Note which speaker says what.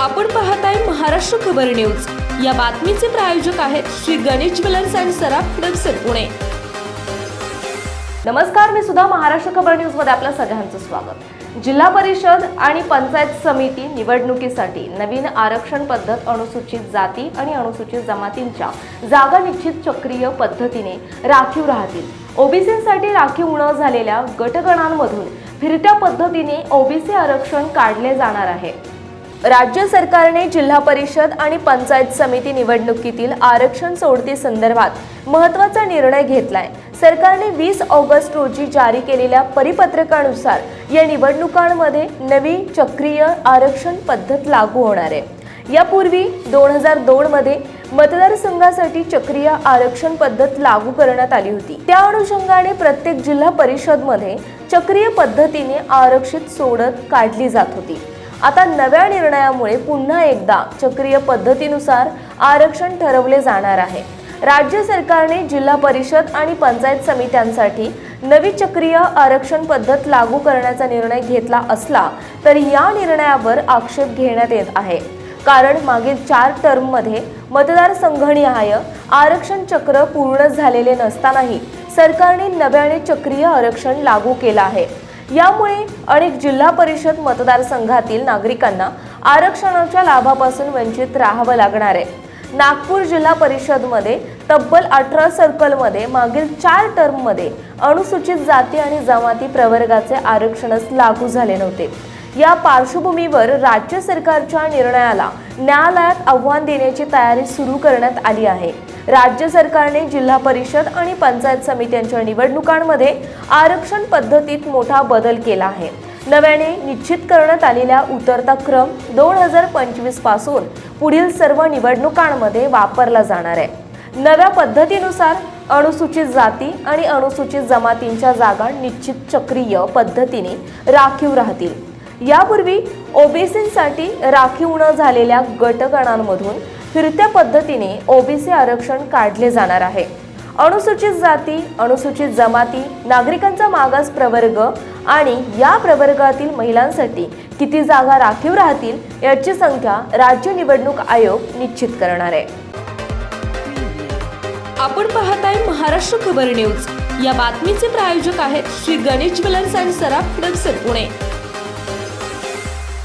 Speaker 1: आपण पाहताय महाराष्ट्र खबर न्यूज. या बातमीचे प्रायोजक आहेत श्री गणेश ज्वेलर्स अँड सराफ हडपसर पुणे. नमस्कार मी सुद्धा महाराष्ट्र खबर न्यूजमध्ये आपल्या सगळ्यांचं स्वागत. जिल्हा परिषद आणि पंचायत समिती निवडणुकीसाठी नवीन आरक्षण पद्धत अनुसूचित जाती आणि अनुसूचित जमातींच्या जागा निश्चित चक्रीय पद्धतीने राखीव राहतील. ओबीसीसाठी राखीव न झालेल्या गटगणांमधून फिरत्या पद्धतीने ओबीसी आरक्षण काढले जाणार आहे. राज्य सरकारने जिल्हा परिषद आणि पंचायत समिती निवडणुकीतील आरक्षण सोडती संदर्भात महत्त्वाचा निर्णय घेतलाय. सरकारने वीस ऑगस्ट रोजी जारी केलेल्या परिपत्रकानुसार या निवडणुकांमध्ये नवी चक्रीय आरक्षण पद्धत लागू होणार आहे. यापूर्वी दोन हजार दोन मध्ये मतदारसंघासाठी चक्रीय आरक्षण पद्धत लागू करण्यात आली होती. त्या अनुषंगाने प्रत्येक जिल्हा परिषदमध्ये चक्रीय पद्धतीने आरक्षित सोडत काढली जात होती. आता नव्या निर्णयामुळे पुन्हा एकदा चक्रीय पद्धतीनुसार आरक्षण ठरवले जाणार आहे. राज्य सरकारने जिल्हा परिषद आणि पंचायत समित्यांसाठी नवी चक्रीय आरक्षण पद्धत लागू करण्याचा निर्णय घेतला असला तरी या निर्णयावर आक्षेप घेण्यात येत आहे. कारण मागील चार टर्ममध्ये मतदारसंघनिहाय आरक्षण चक्र पूर्ण झालेले नसतानाही सरकारने नव्याने चक्रीय आरक्षण लागू केलं आहे. यामुळे अनेक जिल्हा परिषद मतदारसंघातील नागरिकांना आरक्षणाच्या लाभापासून वंचित राहावं लागणार आहे. नागपूर जिल्हा परिषदमध्ये तब्बल अठरा सर्कलमध्ये मागील चार टर्ममध्ये अनुसूचित जाती आणि जमाती प्रवर्गाचे आरक्षणच लागू झाले नव्हते. या पार्श्वभूमीवर राज्य सरकारच्या निर्णयाला न्यायालयात आव्हान देण्याची तयारी सुरू करण्यात आली आहे. राज्य सरकारने जिल्हा परिषद आणि पंचायत समित्यांच्या निवडणुकांमध्ये आरक्षण पद्धतीत मोठा बदल केला आहे. नव्याने निश्चित करण्यात आलेल्या उतरता क्रम दोन हजार पंचवीसपासून पुढील सर्व निवडणुकांमध्ये वापरला जाणार आहे. नव्या पद्धतीनुसार अनुसूचित जाती आणि अनुसूचित जमातींच्या जागा निश्चित चक्रीय पद्धतीने राखीव राहतील. यापूर्वी ओबीसींसाठी राखीव न झालेल्या गटगणांमधून फिरत्या पद्धतीने ओबीसी आरक्षण काढले जाणार आहे. अनुसूचित जाती अनुसूचित जमाती नागरिकांचा मागास प्रवर्ग आणि या प्रवर्गातील महिलांसाठी किती जागा राखीव राहतील याची संख्या राज्य निवडणूक आयोग निश्चित करणार आहे. आपण पाहत आहे महाराष्ट्र खबर न्यूज. या बातमीचे प्रायोजक आहेत श्री गणेश ज्वेलर्स अँड सराफ हडपसर पुणे.